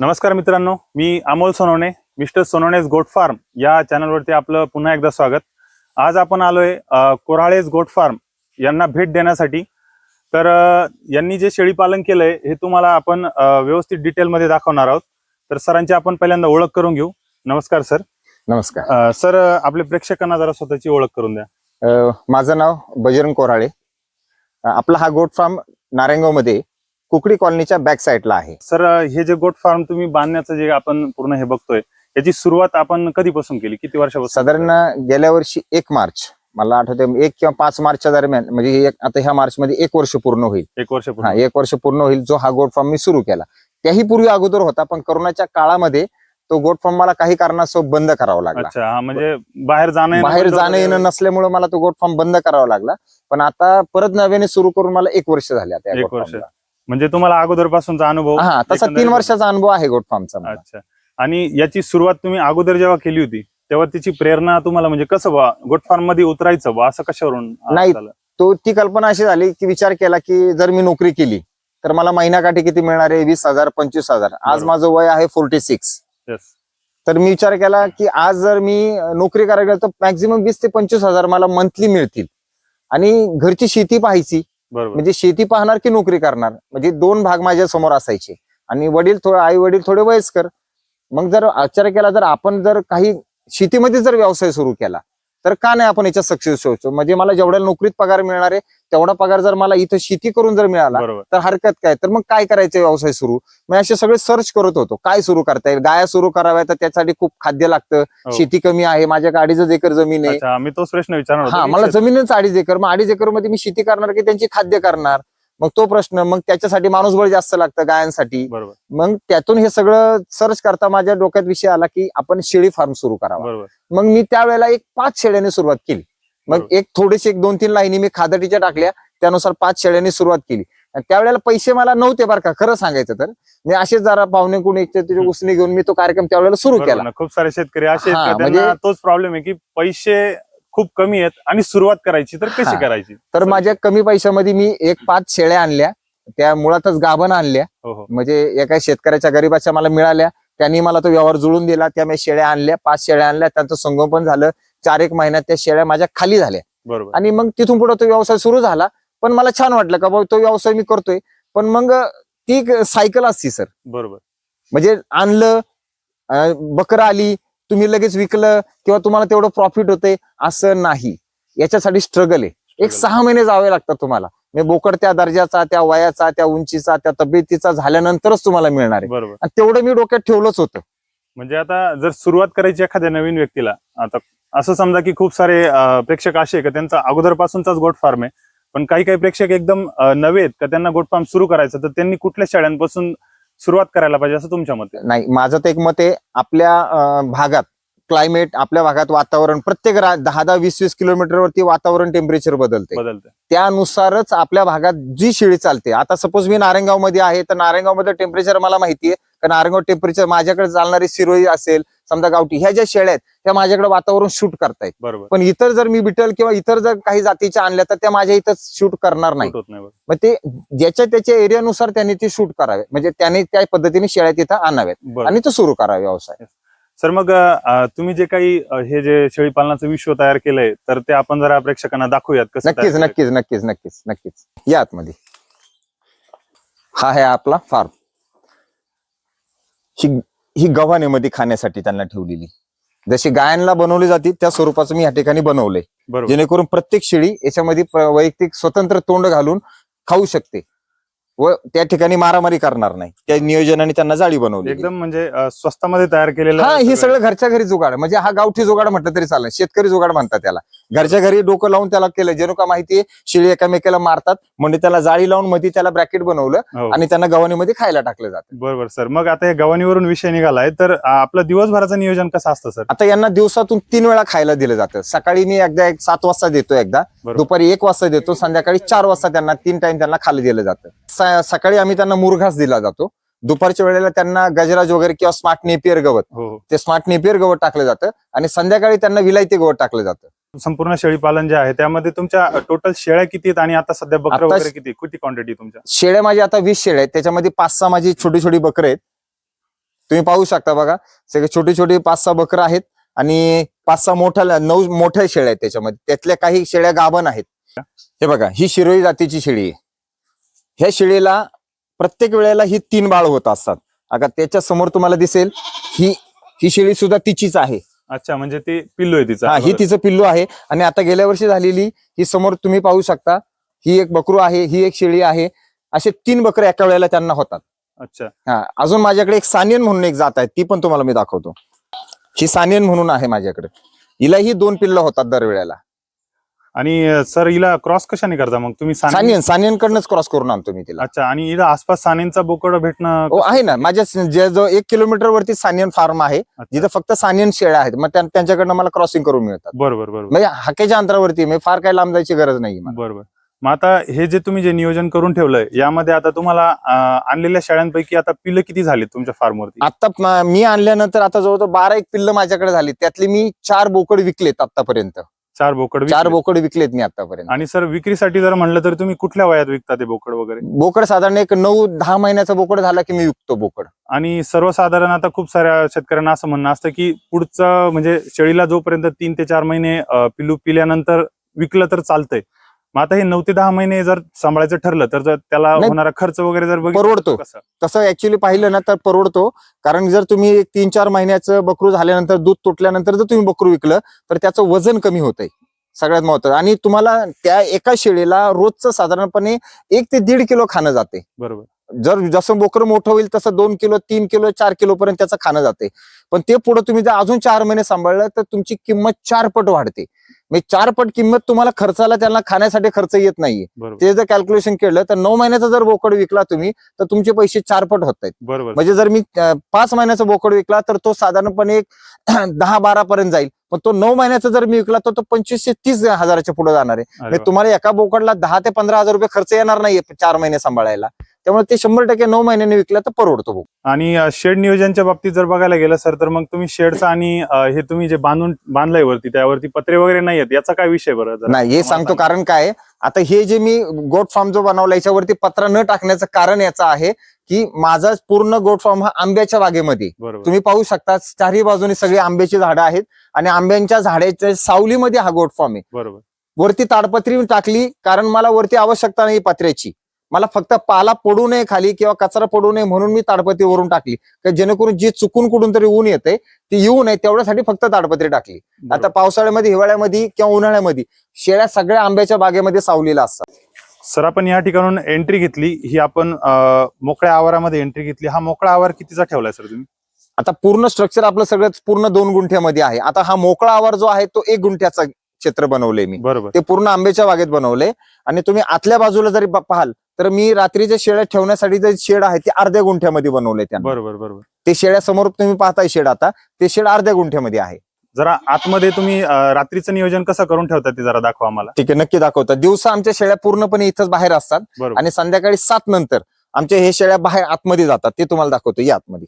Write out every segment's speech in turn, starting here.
नमस्कार मित्रांनो मी Amol Sonawane mister Sonawane's goat farm या चॅनलवरती आपलं पुन्हा एकदा स्वागत. आज आपण आलोय कोराळेज गोट फार्म यांना भेट देण्यासाठी. तर यांनी जे शेळीपालन केलंय हे तुम्हाला आपण व्यवस्थित डिटेलमध्ये दाखवणार आहोत. तर सरांची आपण पहिल्यांदा ओळख करून घेऊ. नमस्कार सर. नमस्कार. सर आपल्या प्रेक्षकांना जरा स्वतःची ओळख करून द्या. माझं नाव बजरंग कोराळे आपला हा गोट फार्म नारायणगावमध्ये कुकडी कॉलनीच्या बॅक साईडला आहे. सर हे जे गोट फार्म तुम्ही बांधण्याचं जे आपण पूर्ण हे बघतोय याची सुरुवात आपण कधीपासून केली? किती वर्षापासून? साधारण गेल्या वर्षी एक मार्च. मला आठवते एक किंवा पाच मार्चच्या दरम्यान म्हणजे हे एक- आता ह्या मार्च मध्ये एक वर्ष पूर्ण होईल. एक वर्ष हा एक वर्ष पूर्ण होईल जो हा गोट फार्म मी सुरू केला. त्याही पूर्वी अगोदर होता पण करोनाच्या काळामध्ये तो गोट फार्म मला काही कारणास्तव बंद करावा लागला. अच्छा हा म्हणजे बाहेर जाणं बाहेर जाणं येणं नसल्यामुळे मला तो गोट फार्म बंद करावा लागला. पण आता परत नव्याने सुरू करून मला एक वर्ष झाले आता या एक वर्ष. म्हणजे तुम्हाला अगोदरपासूनचा अनुभव हा तसा एकंदरीत तीन वर्षाचा अनुभव आहे गोट फार्मचा मला. अच्छा आणि याची सुरुवात तुम्ही अगोदर जेव्हा केली होती तेव्हा तिची प्रेरणा तुम्हाला म्हणजे कसं बा गोट फार्ममध्ये उतरायचं बा असं कशावरून नाही. झालं? तो ती कल्पना अशी झाली की विचार केला की जर मी नोकरी केली तर मला महिन्याकाठी किती मिळणार आहे वीस हजार पंचवीस हजार आज बरोबर. माझं वय आहे फोर्टी सिक्स Yes. तर मी विचार केला की आज जर मी नोकरी करायला गेलो तर मॅक्झिमम वीस ते पंचवीस हजार मला मंथली मिळतील आणि घरची शेती पाहायची म्हणजे शेती पाहणार की नोकरी करणार? म्हणजे दोन भाग माझ्यासमोर असायचे. आणि वडील थोडे आई वडील थोडे वयस्कर. मग जर आचार केला जर आपण जर काही शेतीमध्ये जर व्यवसाय सुरू केला तर का नाही आपण याच्यात सक्सेस होतो म्हणजे मला जेवढ्या नोकरीत पगार मिळणार आहे तेवढा पगार जर मला इथं शेती करून जर मिळाला तर हरकत काय? तर मग काय करायचं व्यवसाय सुरू? मी असे सगळे सर्च करत होतो. काय सुरू करता येईल? गाया सुरू कराव्या तर त्यासाठी खूप खाद्य लागतं. हो. शेती कमी आहे माझ्याकडे अडीच एकर जमीन आहे. मी तोच प्रश्न विचारणार हा मला जमीनच अडीच एकर. मग अडीच एकरमध्ये मी शेती करणार की त्यांची खाद्य करणार? मग तो प्रश्न मग त्याच्यासाठी माणूसबळ जास्त लागतं गायांसाठी. बरोबर. मग त्यातून हे सगळं सर्च करता माझ्या डोक्यात विषय आला की आपण शेळी फार्म सुरू करावा. बरोबर. मग मी त्यावेळेला एक पाच शेळ्यांनी सुरुवात केली. मग बरोबर. एक थोडीशी एक दोन तीन लाईनी मी खादटीच्या टाकल्या त्यानुसार पाच शेळ्यांनी सुरुवात केली. आणि त्यावेळेला पैसे मला नव्हते बरं का खरं सांगायचं तर. मी असेच जरा पाहुणे कोणी एक त्याची उसने घेऊन मी तो कार्यक्रम त्यावेळेला सुरू बरोबर केला. ना. खूप सारे शेतकरी असे आहेत हा, का त्यांना म्हणजे- तोच प्रॉब्लेम आहे की पैसे खूप कमी आहेत आणि सुरुवात करायची तर कशी हा. करायची? तर माझ्या कमी पैशामध्ये मी एक पाच शेळ्या आणल्या त्या मुळातच गाभण आणल्या. हो हो. म्हणजे एका शेतकऱ्याच्या गरीबाच्या मला मिळाल्या त्यांनी मला तो व्यवहार जुळून दिला त्या मी शेळ्या आणल्या पाच शेळ्या आणल्या त्यांचं संगोपन झालं चार एक महिन्यात त्या शेळ्या माझ्या खाली झाल्या. बरोबर. आणि मग तिथून पुढे तो व्यवसाय सुरू झाला पण मला छान वाटलं का बाबा तो व्यवसाय मी करतोय. पण मग ती एक सायकल असती सर. बरोबर. म्हणजे आणलं बकरं आली तुम्ही लगेच विकलं किंवा तुम्हाला तेवढं प्रॉफिट होतंय असं नाही. याच्यासाठी स्ट्रगल आहे. एक. सहा महिने जावे लागतात तुम्हाला. म्हणजे बोकड त्या दर्जाचा त्या वयाचा त्या उंचीचा त्या तब्येतीचा झाल्यानंतरच तुम्हाला मिळणार आहे. बरोबर. तेवढं मी डोक्यात ठेवलंच होतं. म्हणजे आता जर सुरुवात करायची एखाद्या नवीन व्यक्तीला आता असं समजा की खूप सारे प्रेक्षक असे का त्यांचा अगोदरपासूनचाच गोट फार्म आहे. पण काही काही प्रेक्षक एकदम अं, नवे आहेत का त्यांना गोट फार्म सुरू करायचं तर त्यांनी कुठल्या शेळ्यांपासून सुरुवात करायला पाहिजे असं तुमच्या मते? नाही माझं तर एक मत आहे आपल्या अं, भागात क्लायमेट आपल्या भागात वातावरण प्रत्येक रा- दहा दहा वीस वीस किलोमीटरवरती वातावरण टेम्परेचर बदलते. बदलते. त्यानुसारच आपल्या भागात जी शेळी चालते आता सपोज मी नारायणगावमध्ये आहे तर नारायणगावमध्ये टेम्परेचर मला माहितीये का नारायणगाव टेम्परेचर माझ्याकडे चालणारी सिरोई असेल समजा गावठी ह्या ज्या शेळ्या आहेत त्या माझ्याकडे वातावरण शूट करतायत. बरोबर. पण इतर जर मी बिटल किंवा इतर जर काही जातीच्या आणल्या तर त्या माझ्या इथं शूट करणार नाही. होत नाही बरोबर. मग ते ज्याच्या त्याच्या एरियानुसार त्यांनी ते शूट करावे. म्हणजे त्यांनी त्या पद्धतीने शेळ्या तिथं आणाव्यात. बरोबर. आणि तो सुरू करावा व्यवसाय. सर मग अं, तुम्ही जे काही अं, हे जे शेळी पालनाचं विश्व तयार केलंय तर ते आपण जरा प्रेक्षकांना दाखवूयात कसं नक्कीच नक्कीच नक्कीच नक्कीच नक्कीच. या आतमध्ये. हा आहे आपला फार्म ही ही गव्हाणीमध्ये खाण्यासाठी त्यांना ठेवलेली. जशी गायांना बनवली जाते त्या स्वरूपाचं मी या ठिकाणी बनवलंय. बरोबर. जेणेकरून प्रत्येक शेळी याच्यामध्ये प्र- वैयक्तिक स्वतंत्र तोंड घालून खाऊ शकते. व त्या ठिकाणी मारामारी करणार नाही. त्या नियोजनाने त्यांना जाळी बनवली एकदम म्हणजे अं, स्वस्तामध्ये तयार केलेलं हा हे सगळं सगळं घरच्या घरी जुगाड. म्हणजे हा गावठी जुगाड म्हटलं तरी चालेल. शेतकरी जुगाड म्हणतात त्याला. घरच्या घरी डोकं लावून त्याला केलं. जणू का माहितीये शेळी एकामेकाला मारतात म्हणजे त्याला जाळी लावून मध्ये त्याला ब्रॅकेट बनवलं हो. आणि त्यांना गव्हाणीमध्ये खायला टाकलं जातं. बरोबर सर. मग आता हे गव्हाणीवरून विषय निघालाय तर आपलं दिवसभराचं नियोजन कसं असतं सर? आता यांना दिवसातून तीन वेळा खायला दिलं जातं. सकाळी मी एकदा एक सात वाजता देतो एकदा. दुपारी एक वाजता देतो संध्याकाळी चार वाजता त्यांना तीन टाइम त्यांना खाली दिलं जातं. सकाळी आम्ही त्यांना मुरघास दिला जातो. दुपारच्या वेळेला त्यांना गजराज वगैरे किंवा स्मार्ट नेपियर गवत हो हो. ते स्मार्ट नेपियर गवत टाकलं जातं आणि संध्याकाळी त्यांना विलायती गवत टाकलं जातं. संपूर्ण शेळी पालन जे आहे त्यामध्ये तुमच्या टोटल शेळ्या किती आहेत आणि आता सध्या बकरं आता- वगैरे किती किती क्वांटिटी तुमच्या? शेळ्या माझ्या आता वीस शेळ्या आहेत. त्याच्यामध्ये पाच सहा माझी छोटी छोटी बकरं आहेत. तुम्ही पाहू शकता बघा. सगळे छोटे छोटे पाच सहा बकरं आहेत आणि पाच सहा मोठ्या नऊ मोठ्या शेळ्या आहेत त्याच्यामध्ये. त्यातल्या काही शेळ्या गाभण आहेत. हे बघा ही शिरोई जातीची शेळी आहे. ह्या शेळीला प्रत्येक वेळेला ही तीन बाळ होत असतात. आता त्याच्यासमोर तुम्हाला दिसेल ही ही शेळी सुद्धा तिचीच आहे. अच्छा म्हणजे ते पिल्लू आहे तिचा. हा ही तिचं पिल्लू आहे. आणि आता गेल्या वर्षी झालेली ही समोर तुम्ही पाहू शकता. ही एक बकरू आहे ही एक शेळी आहे. असे तीन बकरे एका वेळेला त्यांना होतात. अच्छा. हा अजून माझ्याकडे एक सानियन म्हणून एक जात आहे ती पण तुम्हाला मी दाखवतो. ही सानियन म्हणून आहे माझ्याकडे. हिलाही दोन पिल्ल होतात दरवेळेला. आणि सर हिला क्रॉस कशाने करता? मग तुम्ही साने- सानियन सानियन कडनंच क्रॉस करून आणतो मी तिला. अच्छा आणि इथं आसपास सानेंचा बोकड भेटणं हो आहे ना. माझ्या स- जे जो एक किलोमीटर वरती सानियन फार्म आहे अच्छा. जिथं फक्त सानियन शेळ्या आहेत मग त्या- त्यांच्याकडनं मला क्रॉसिंग करून मिळतात. बरोबर बरोबर. म्हणजे हाकेच्या अंतरावरती आहे. म्हणजे फार काही लांब जायची गरज नाही मला. बरोबर. मग आता हे जे तुम्ही जे नियोजन करून ठेवलंय यामध्ये आता तुम्हाला अं, आणलेल्या शेळ्यांपैकी आता पिल्लं किती झाली तुमच्या फार्मवरती? आता म- मी आणल्यानंतर आता जवळजवळ बारा एक पिल्ल माझ्याकडे झाली त्यातली मी चार बोकड विकलेत आतापर्यंत चार बोकड चार. बोकड विकलेत मी आतापर्यंत. आणि सर विक्रीसाठी जर म्हणलं तर तुम्ही कुठल्या वयात विकता ते बोकड वगैरे? बोकड साधारण एक नऊ दहा महिन्याचा बोकड झाला की मी विकतो बोकड. आणि सर्वसाधारण आता खूप साऱ्या शेतकऱ्यांना असं म्हणणं असतं की पुढचं म्हणजे शेळीला जोपर्यंत तीन ते चार महिने अं, पिल्लू पिल्यानंतर विकलं तर चालतंय. मग आता हे नऊ ते दहा महिने जर सांभाळायचं ठरलं तर जर त्याला नाही. होणारा खर्च वगैरे जर बघितला तर परवडतो. कसं? तसं ऍक्च्युली पाहिलं ना तर परवडतो कारण जर तुम्ही एक तीन चार महिन्याचं बकरू झाल्यानंतर दूध तुटल्यानंतर जर तुम्ही बकरू विकलं तर त्याचं वजन कमी होतंय सगळ्यात महत्वाचं आणि तुम्हाला त्या एका शेळीला रोजचं साधारणपणे एक ते दीड किलो खाणं जाते बरोबर जर जसं बोकरं मोठं होईल तसं दोन किलो तीन किलो चार किलो पर्यंत त्याचं खाणं जाते. पण ते पुढे तुम्ही जर अजून चार महिने सांभाळलं तर तुमची किंमत चार पट वाढते. म्हणजे चार पट किंमत तुम्हाला खर्चाला त्यांना खाण्यासाठी खर्च येत नाहीये. ते जर कॅल्क्युलेशन केलं तर नऊ महिन्याचा जर बोकड विकला तुम्ही तर तुमचे पैसे चार पट होत आहेत. म्हणजे जर मी पाच महिन्याचा बोकड विकला तर तो साधारणपणे एक दहा बारा पर्यंत जाईल. पण तो नऊ महिन्याचा जर मी विकला तर तो पंचवीस ते तीस हजाराच्या पुढे जाणार आहे. म्हणजे. तुम्हाला एका बोकडला दहा ते पंधरा हजार रुपये खर्च येणार नाहीये चार महिने सांभाळायला. त्यामुळे ते शंभर टक्के नऊ महिन्याने विकला तर परवडतो बोकड आणि शेड नियोजनाच्या बाबतीत जर बघायला गेलं सर तर मग तुम्ही शेडचं आणि हे तुम्ही जे बांधून बांधलंय वरती त्यावरती पत्रे वगैरे नाही आहेत याचा काय विषय बरं नाही हे सांगतो सांगा. कारण काय आता हे जे मी गोट फार्म जो बनवला याच्यावरती पत्रा न टाकण्याचं कारण याचं आहे की माझा पूर्ण गोट फार्म हा आंब्याच्या बागेमध्ये. तुम्ही पाहू शकता चारही बाजूने सगळी आंब्याची झाडं आहेत आणि आंब्यांच्या झाडाच्या सावलीमध्ये हा गोट फार्म आहे. बरोबर. वरती ताडपत्री टाकली कारण मला वरती आवश्यकता नाही पत्र्याची. मला फक्त पाला पडू नये खाली किंवा कचरा पडू नये म्हणून मी ताडपत्री वरून टाकली. का जेणेकरून जे चुकून कुठून तरी ऊन येते ते येऊ नये तेवढ्यासाठी फक्त ताडपत्री टाकली. आता. पावसाळ्यामध्ये हिवाळ्यामध्ये किंवा उन्हाळ्यामध्ये शेळ्या सगळ्या आंब्याच्या बागेमध्ये सावलीला असतात. सर आपण या ठिकाणून एंट्री घेतली. ही आपण मोकळ्या आवारामध्ये एंट्री घेतली. हा मोकळा आवार कितीचा ठेवलाय सर तुम्ही? आता पूर्ण स्ट्रक्चर आपलं सगळं पूर्ण दोन गुंठ्यामध्ये आहे. आता हा मोकळा आवार जो आहे तो एक गुंठ्याचा क्षेत्र बनवले मी. बरोबर. ते पूर्ण आंब्याच्या बागेत बनवले आणि तुम्ही आतल्या बाजूला जरी पाहाल तर मी रात्रीच्या शेळ्या ठेवण्यासाठी जे शेड आहे ते अर्ध्या गुंठ्यामध्ये बनवले त्यांना. बरोबर बरोबर. ते शेड्या समोर तुम्ही पाहताय शेड आता. ते शेड अर्ध्या गुंठ्यामध्ये आहे. जरा आतमध्ये तुम्ही अं, रात्रीचं नियोजन कसं करून ठेवता ते जरा दाखवा आम्हाला. ठीक आहे नक्की दाखवतात दिवसा आमच्या शेळ्या पूर्णपणे इथंच बाहेर असतात बरोबर. आणि संध्याकाळी सात नंतर आमच्या हे शेळ्या बाहेर आतमध्ये जातात. ते तुम्हाला दाखवतो या आतमध्ये.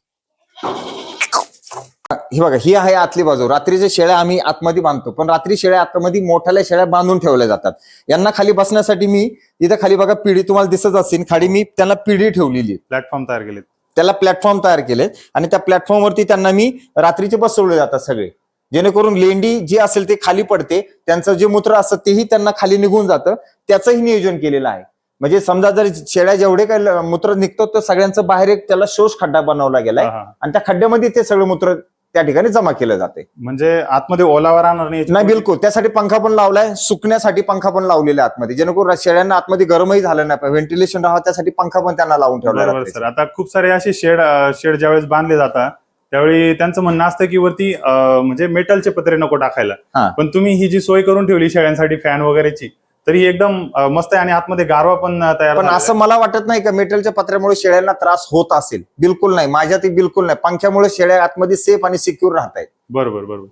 ही बघा ही आहे आतली बाजू. रात्रीच्या शेळ्या आम्ही आतमध्ये बांधतो. पण रात्री शेळ्या आतमध्ये मोठ्याल्या शेळ्या बांधून ठेवल्या जातात. यांना खाली बसण्यासाठी मी इथं खाली बघा पिढी तुम्हाला दिसत असेल खाली मी त्यांना पिढी ठेवलेली. प्लॅटफॉर्म तयार केले त्याला प्लॅटफॉर्म तयार केले आणि त्या प्लॅटफॉर्मवरती त्यांना मी रात्रीचे बसवले जातात सगळे. जेणेकरून लेंडी जी असेल ते खाली पडते त्यांचं जे मूत्र असतं तेही त्यांना खाली निघून जातं. त्याचंही नियोजन केलेलं आहे. म्हणजे समजा जर शेळ्या जेवढे काही मूत्र निघतो तर सगळ्यांचं बाहेर एक त्याला शोष खड्डा बनवला गेलाय. आणि त्या खड्ड्यामध्ये ते सगळं मूत्र त्या ठिकाणी जमा केलं जाते. म्हणजे आतमध्ये ओलावा राहणार नाही बिलकुल. त्यासाठी पंखा पण लावलाय. सुकण्यासाठी पंखा पण लावलेला आतमध्ये. जेणेकरून शेळ्यांना आतमध्ये गरमही झालं नाही व्हेंटिलेशन राहावं त्यासाठी पंखा पण त्यांना लावून ठेवला सर. आता खूप सारे असे शेड शेड ज्यावेळेस बांधले जातात त्यावेळी त्यांचं म्हणणं असतं की वरती म्हणजे मेटलचे पत्रे नको टाकायला. पण तुम्ही ही जी सोय करून ठेवली शेळ्यांसाठी फॅन वगैरेची तर एकदम मस्त आहे आणि आतमध्ये गारवा पण तयार पण असं मला वाटत नाही का मेटलच्या पत्र्यामुळे शेळ्यांना त्रास होत असेल. बिलकुल नाही. माझ्या ते बिलकुल नाही. पंख्यामुळे शेळ्या आतमध्ये सेफ आणि सिक्युअर राहत आहेत आहे. बरोबर बरोबर.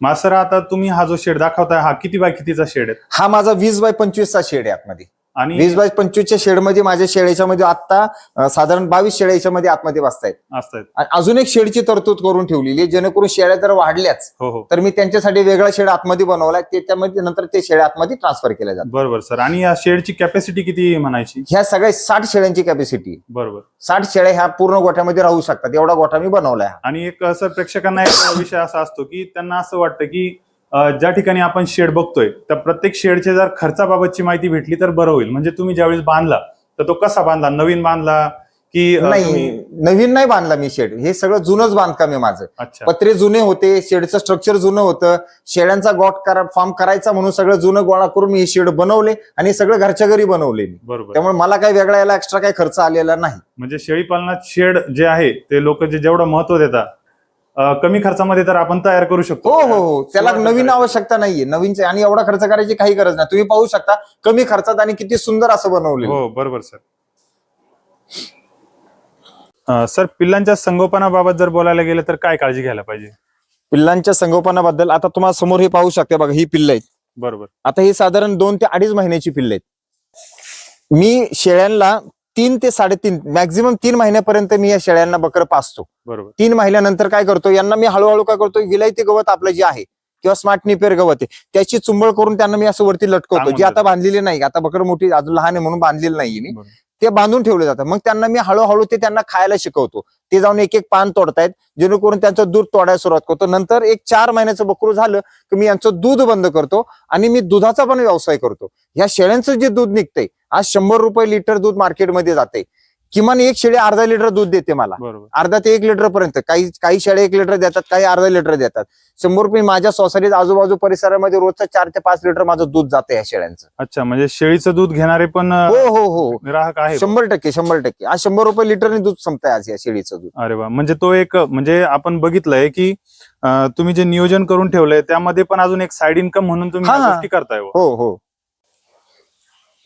मग सर आता तुम्ही हा जो शेड दाखवताय हा किती बाय कितीचा शेड आहे? हा माझा वीस बाय पंचवीसचा शेड आहे आतमध्ये. आणि वीस बाय पंचवीसच्या शेडमध्ये माझ्या शेळीच्या मध्ये आता साधारण बावीस शेळ्याच्या मध्ये आतमध्ये बसतायत. असतात. आणि अजून एक शेडची तरतूद करून ठेवलेली आहे जेणेकरून शेळ्या जर वाढल्याच हो हो. तर मी त्यांच्यासाठी वेगळा शेड आतमध्ये बनवलाय ते त्यामध्ये नंतर ते शेळ्या आतमध्ये ट्रान्सफर केल्या जातात. बरोबर सर. आणि या शेडची कॅपॅसिटी किती म्हणायची? ह्या सगळ्या साठ शेळ्यांची कॅपॅसिटी बरोबर. साठ शेळ्या ह्या पूर्ण गोठ्यामध्ये राहू शकतात एवढा गोठा मी बनवलाय. आणि एक असं प्रेक्षकांना एक विषय असा असतो की त्यांना असं वाटतं की ज्या ठिकाणी आपण शेड बघतोय त्या प्रत्येक शेडचे जर खर्चाबाबतची माहिती भेटली तर बरं होईल. म्हणजे तुम्ही ज्यावेळेस बांधला तर तो कसा बांधला? नवीन बांधला की नाही नवीन नाही बांधला मी शेड. हे सगळं जुनंच बांधकाम आहे माझं. अच्छा. पत्रे जुने होते शेडचं स्ट्रक्चर जुनं होतं. शेळ्यांचा गोट करा फार्म करायचा म्हणून सगळं जुनं गोळा करून मी हे शेड बनवले आणि सगळं घरच्या घरी बनवले बरोबर. त्यामुळे मला काही वेगळा याला एक्स्ट्रा काही खर्च आलेला नाही. म्हणजे शेळी पालनात शेड जे आहे ते लोक जे जेवढं महत्त्व देतात कमी खर्चामध्ये तर आपण तयार करू शकतो. हो हो हो. त्याला नवीन. आवश्यकता नाहीये. नवीन आणि एवढा खर्च करायची काही गरज नाही. तुम्ही पाहू शकता कमी खर्चात आणि किती सुंदर असं बनवले हो बरोबर सर. अं, सर पिल्लांच्या संगोपनाबाबत जर बोलायला गेलं तर काय काळजी घ्यायला पाहिजे? पिल्लांच्या संगोपनाबद्दल आता तुम्हाला समोर हे पाहू शकता बघा ही पिल्ल आहेत. बरोबर. आता ही साधारण दोन ते अडीच महिन्याची पिल्ल आहेत. मी शेळ्यांना तीन ते साडेतीन मॅक्झिमम तीन महिन्यापर्यंत मी या शेळ्यांना बकर पाचतो बरोबर. तीन महिन्यानंतर काय करतो? यांना मी हळूहळू काय करतो? विलायती गवत आपलं जे आहे किंवा स्मार्ट निपेर गवत आहे त्याची चुंबळ करून त्यांना मी असं वरती लटकवतो जी आता. बांधलेली नाही आता बकर मोठी अजून लहान आहे म्हणून बांधलेली नाहीये मी. ते बांधून ठेवले जातात. मग त्यांना मी हळूहळू ते त्यांना खायला शिकवतो. ते जाऊन एक एक पान तोडतायत जेणेकरून त्यांचं दूध तोडायला सुरुवात करतो. नंतर एक चार महिन्याचं बकरू झालं की मी यांचं दूध बंद करतो आणि मी दुधाचा पण व्यवसाय करतो. ह्या शेळ्यांचं जे दूध निघतंय आज शंभर रुपये लिटर दूध मार्केटमध्ये जाते किमान एक शेळी अर्धा लिटर दूध देते मला. बरोबर. अर्धा ते एक लिटर पर्यंत. काही काही शेळ्या एक लिटर देतात काही अर्धा लिटर देतात. शंभर रुपये माझ्या सोसायटीत आजूबाजू परिसरामध्ये रोजचं चार ते पाच लिटर माझं दूध जातं या शेळ्यांचं. अच्छा म्हणजे शेळीचं दूध घेणारे पण अं, हो हो हो. ग्राहक आहे शंभर टक्के शंभर टक्के. आज शंभर रुपये लिटरने दूध संपतंय आज या शेळीचं दूध. अरे वा. म्हणजे तो एक म्हणजे आपण बघितलंय की अं, तुम्ही जे नियोजन करून ठेवलंय त्यामध्ये पण अजून एक साइड इन्कम म्हणून तुम्ही हा. गोष्टी करताय बुवा. हो हो.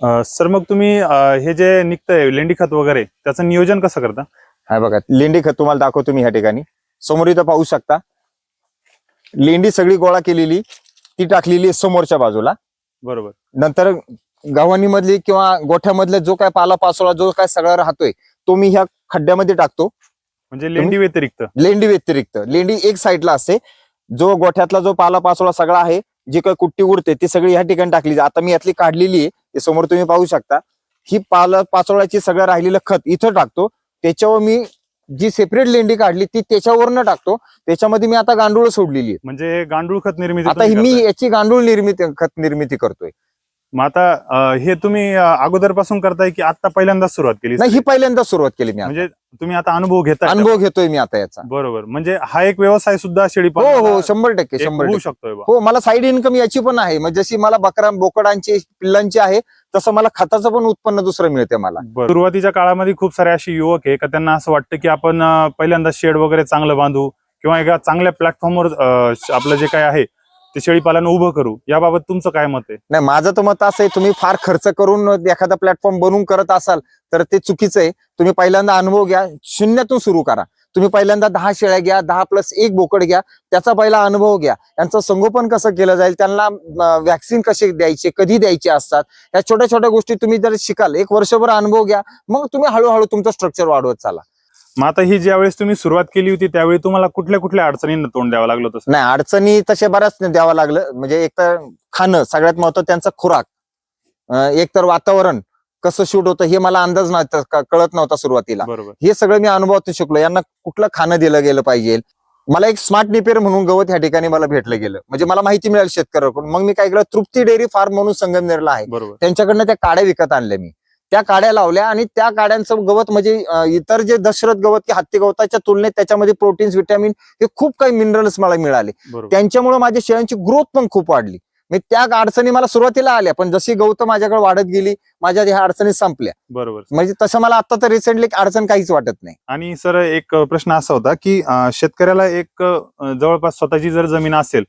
सर मग तुम्ही अं, हे जे निघतंय लेंडी खत वगैरे त्याचं नियोजन कसं करता? हा बघा लेंडी खत तुम्हाला दाखवतो मी ह्या ठिकाणी. समोर इथं पाहू शकता. लेंडी सगळी गोळा केलेली ती टाकलेली आहे समोरच्या बाजूला. बरोबर. नंतर गव्हाणी मधली किंवा गोठ्यामधले जो काय पाला पाचोळा जो काय सगळा राहतोय तो मी ह्या खड्ड्यामध्ये टाकतो. म्हणजे लेंडी व्यतिरिक्त. लेंडी व्यतिरिक्त. लेंडी एक साईडला असते. जो गोठ्यातला जो पाला पाचोळा सगळा आहे जी काही कुट्टी उरते ती सगळी ह्या ठिकाणी टाकली. आता मी यातली काढलेली आहे ते समोर तुम्ही पाहू शकता. ही पाला पाचोळ्याची सगळं राहिलेलं खत इथं टाकतो. त्याच्यावर मी जी सेपरेट लेंडी काढली ती त्याच्यावरनं टाकतो. त्याच्यामध्ये मी आता गांडूळ सोडलेली आहे. म्हणजे गांडूळ खत निर्मिती आता ही मी. याची गांडूळ निर्मिती खत निर्मिती करतोय. मग आता अं, हे तुम्ही अगोदरपासून करताय की आता पहिल्यांदाच सुरुवात केली नाही ही पहिल्यांदा सुरुवात केली मी आता. म्हणजे तुम्ही आता अनुभव घेताय अनुभव घेतोय मी आता याचा. बरोबर. म्हणजे हा एक व्यवसाय सुद्धा शेळी हो हो शंभर टक्के शंभर होऊ शकतोय बा. हो मला साईड इन्कम याची पण आहे. म्हणजे जशी मला बकरा बोकडांची पिल्लांची आहे तसं मला खताचं पण उत्पन्न दुसरं मिळते मला. बरं. सुरुवातीच्या काळामध्ये खूप सारे असे युवक आहे का त्यांना असं वाटतं की आपण अं, पहिल्यांदा शेड वगैरे चांगलं बांधू किंवा एका चांगल्या प्लॅटफॉर्मवर आपलं जे काय आहे ते शेळीपालन उभं करू. याबाबत तुमचं काय मत आहे? नाही माझं तर मत असं आहे तुम्ही फार खर्च करून एखादा प्लॅटफॉर्म बनवून करत असाल तर ते चुकीचं आहे. तुम्ही पहिल्यांदा अनुभव घ्या शून्यातून सुरू करा. तुम्ही पहिल्यांदा दहा शेळ्या घ्या दहा प्लस एक बोकड घ्या त्याचा पहिला अनुभव घ्या. यांचं संगोपन कसं केलं जाईल त्यांना व्हॅक्सिन कसे द्यायचे कधी द्यायचे असतात या छोट्या छोट्या गोष्टी तुम्ही जर शिकाल एक वर्षभर अनुभव घ्या मग तुम्ही हळूहळू तुमचं स्ट्रक्चर वाढवत चाला. मग आता ही ज्या वेळेस तुम्ही सुरुवात केली होती त्यावेळी तुम्हाला कुठल्या कुठल्या अडचणींना तोंड द्यावं लागलं होतं नाही अडचणी तशा बऱ्याच द्यावं लागलं. म्हणजे एक तर खाणं सगळ्यात महत्त्व त्यांचा खुराक. एक तर वातावरण कसं शूट होतं हे मला अंदाज नव्हता कळत नव्हता सुरुवातीला. बरोबर. हे सगळं मी अनुभवातून शिकलो. यांना कुठलं खाणं दिलं गेलं पाहिजे? मला एक स्मार्ट निपेर म्हणून गवत ह्या ठिकाणी मला भेटलं गेलं. म्हणजे मला माहिती मिळाली शेतकऱ्याकडून. मग मी काय केलं तृप्ती डेअरी फार्म म्हणून संगमनेरला आहे. बरोबर. त्यांच्याकडनं त्या काड्या विकत आणल्या मी. त्या काड्या लावल्या आणि त्या काड्यांचं गवत म्हणजे इतर जे दशरथ गवत की हत्ती गवताच्या तुलनेत त्याच्यामध्ये प्रोटीन्स विटॅमिन हे खूप काही मिनरल्स मला मिळाले. त्यांच्यामुळे माझ्या शेळ्यांची ग्रोथ पण खूप वाढली. म्हणजे त्या अडचणी मला सुरुवातीला आल्या पण जशी गवत माझ्याकडे वाढत गेली माझ्या ह्या अडचणी संपल्या. बरोबर. म्हणजे तसं मला आता तर रिसेंटली अडचण काहीच वाटत नाही. आणि सर एक प्रश्न असा होता की शेतकऱ्याला एक जवळपास स्वतःची जर जमीन असेल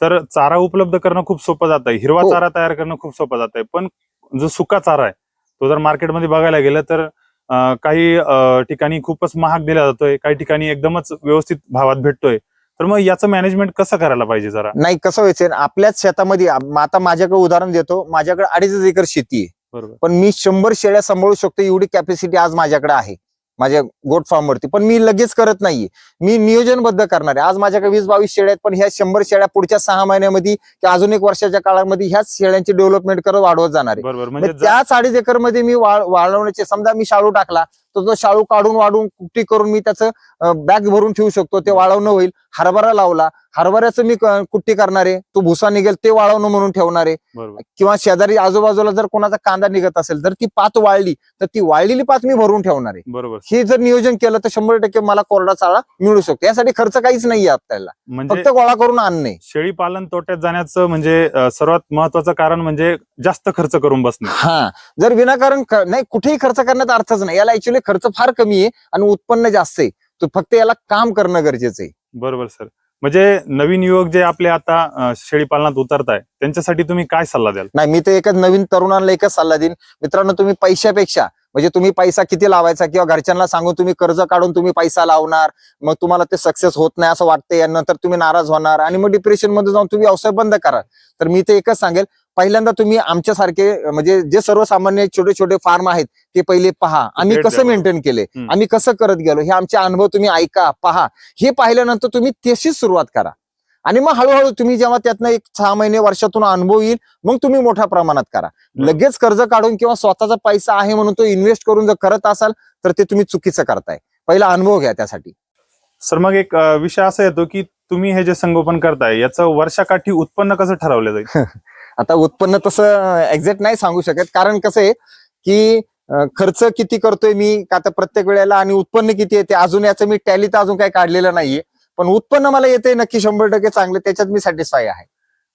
तर चारा उपलब्ध करणं खूप सोपं जात आहे हिरवा हो. चारा तयार करणं खूप सोपं जात आहे पण जो सुका चारा आहे तो जर मार्केटमध्ये बघायला गेलं तर काही ठिकाणी खूपच महाग दिला जातोय काही ठिकाणी एकदमच व्यवस्थित भावात भेटतोय. तर मग याचं मॅनेजमेंट कसं करायला पाहिजे जरा? नाही कसं व्हायचं आपल्याच शेतामध्ये आता माझ्याकडे उदाहरण देतो माझ्याकडे अडीच एकर शेती आहे. बरोबर. पण मी शंभर शेळ्या सांभाळू शकतो एवढी कॅपॅसिटी आज माझ्याकडे आहे. माझ्या गोट फार्म वरती. पण मी लगेच करत नाहीये. मी नियोजनबद्ध करणार आहे. आज माझ्याकडे वीस बावीस शेळ्या आहेत पण ह्या शंभर शेळ्या पुढच्या सहा महिन्यामध्ये किंवा अजून एक वर्षाच्या काळामध्ये ह्याच शेळ्यांची डेव्हलपमेंट करत वाढवत जाणार आहे. म्हणजे त्या अडीच एकरमध्ये मी वाढवण्याचे समजा मी शाळू टाकला तर तो शाळू काढून वाढून कुट्टी करून मी त्याचं बॅग भरून ठेवू शकतो ते वाळवणं होईल. हरभरा लावला. हरभऱ्याचं मी कुट्टी करणार. आहे तो भुसा निघेल ते वाळवणं म्हणून ठेवणार. आहे किंवा शेजारी आजूबाजूला जर कोणाचा कांदा निघत असेल तर ती पात वाळली तर ती वाळलेली पात मी भरून ठेवणार. आहे बरोबर. हे जर नियोजन केलं तर शंभर टक्के मला कोरडा चाळा मिळू शकतो. यासाठी खर्च काहीच नाहीये आपल्याला. म्हणजे फक्त गोळा करून आणणे शेळी पालन तोट्यात जाण्याचं म्हणजे सर्वात महत्वाचं कारण म्हणजे जास्त खर्च करून बसणे. हा. जर विनाकारण नाही कुठेही खर्च करण्यात अर्थच नाही. याला ऍक्च्युली खर्च फार कमी आहे आणि उत्पन्न जास्त आहे. तो फक्त याला काम करणं गरजेचं आहे. बरोबर सर. म्हणजे नवीन युवक जे आपले आता शेळी पालनात उतरताय त्यांच्यासाठी तुम्ही काय सल्ला द्याल? नाही मी तर एकच नवीन तरुणांना एकच सल्ला देईन. मित्रांनो तुम्ही पैशापेक्षा म्हणजे तुम्ही पैसा किती लावायचा किंवा घरच्यांना सांगून तुम्ही कर्ज काढून तुम्ही पैसा लावणार मग तुम्हाला ते सक्सेस होत नाही असं वाटतंय आणि नंतर तुम्ही नाराज होणार आणि मग डिप्रेशनमध्ये जाऊन तुम्ही व्यवसाय बंद करा तर मी ते एकच सांगेल पहिल्यांदा तुम्ही आमच्यासारखे म्हणजे जे सर्वसामान्य छोटे छोटे फार्म आहेत ते पहिले पहा. आम्ही कसं. मेंटेन केले. आम्ही कसं करत गेलो? हे आमचे अनुभव तुम्ही ऐका पहा. हे पाहिल्यानंतर तुम्ही तशीच सुरुवात करा. आणि मग हळूहळू तुम्ही जेव्हा त्यातनं एक सहा महिने वर्षातून अनुभव येईल मग तुम्ही मोठ्या प्रमाणात करा. लगेच कर्ज काढून किंवा स्वतःचा पैसा आहे म्हणून तो इन्व्हेस्ट करून जर करत असाल तर ते तुम्ही चुकीचं करताय. पहिला अनुभव घ्या त्यासाठी. सर मग एक विषय असा येतो की तुम्ही हे जे संगोपन करताय याचं वर्षाकाठी उत्पन्न कसं ठरवलं जाईल? आता उत्पन्न तसं एक्झॅक्ट नाही सांगू शकत. कारण कसं आहे की खर्च किती करतोय मी का आता प्रत्येक वेळेला आणि उत्पन्न किती येते अजून याचं मी टॅली तर अजून काही काढलेलं नाहीये. पण उत्पन्न मला येते नक्की शंभर टक्के चांगलं त्याच्यात मी सॅटिस्फाय आहे.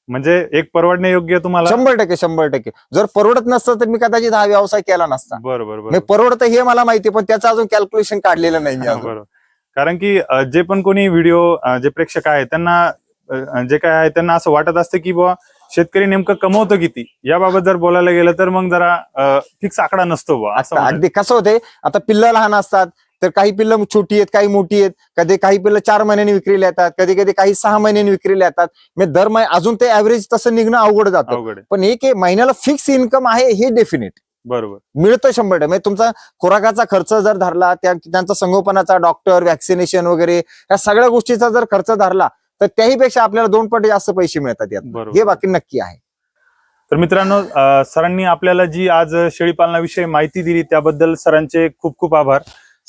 म्हणजे एक परवडण्यायोग्य तुम्हाला? शंभर टक्के शंभर टक्के. जर परवडत नसतं तर मी कदाचित हा व्यवसाय केला नसता. बरोबर बरोबर नाही परवडतं हे मला माहिती आहे, पण त्याचं अजून कॅल्क्युलेशन काढलेलं नाही मी अजून. बरोबर कारण की अं, जे पण कोणी व्हिडिओ जे प्रेक्षक आहेत त्यांना अं, जे काय आहे त्यांना असं वाटत असतं की बुवा शेतकरी नेमकं कमवतो किती? याबाबत जर बोलायला गेलं तर मग जरा फिक्स आकडा नसतो बुवा असं आता. अगदी कसं होते आता पिल्लं लहान असतात तर काही पिल्लं छोटी आहेत काही मोठी आहेत. कधी काही पिल्लं चार महिन्यांनी विक्रीला येतात कधी कधी काही सहा महिन्यांनी विक्रीला येतात. म्हणजे दर महिने अजून ते ऍव्हरेज तसं निघणं अवघड जातं. पण एक महिन्याला फिक्स इन्कम आहे हे डेफिनेट बरोबर. मिळतं शंभर टक्के. म्हणजे तुमचा खुराकाचा खर्च जर धरला त्या त्यांचा संगोपनाचा डॉक्टर वॅक्सिनेशन वगैरे या सगळ्या गोष्टीचा जर खर्च धरला तर त्याहीपेक्षा आपल्याला दोन पट जास्त पैसे मिळतात यात. हे बाकी नक्की आहे. तर मित्रांनो सरांनी आपल्याला जी आज शेळी पालनाविषयी माहिती दिली त्याबद्दल सरांचे खूप खूप आभार.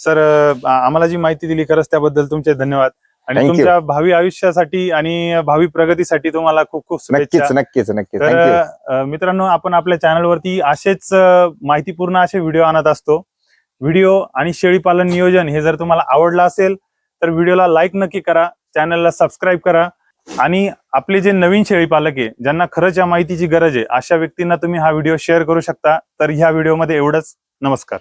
सर आम्हाला जी माहिती दिली खरंच त्याबद्दल तुमचे धन्यवाद. आणि Thank you. तुमच्या भावी आयुष्यासाठी आणि भावी प्रगतीसाठी तुम्हाला खूप खूप शुभेच्छा. नक्कीच नक्कीच नक्कीच. तर थँक्यू अं, मित्रांनो आपण आपल्या चॅनलवरती असेच अं, माहितीपूर्ण असे व्हिडिओ आणत असतो. व्हिडिओ आणि शेळी पालन नियोजन हे जर तुम्हाला आवडलं असेल तर व्हिडिओला लाईक नक्की करा चॅनलला सबस्क्राईब करा. आणि आपले जे नवीन शेळी पालक आहे ज्यांना खरंच या माहितीची गरज आहे अशा व्यक्तींना तुम्ही हा व्हिडिओ शेअर करू शकता. तर ह्या व्हिडिओमध्ये एवढंच. नमस्कार.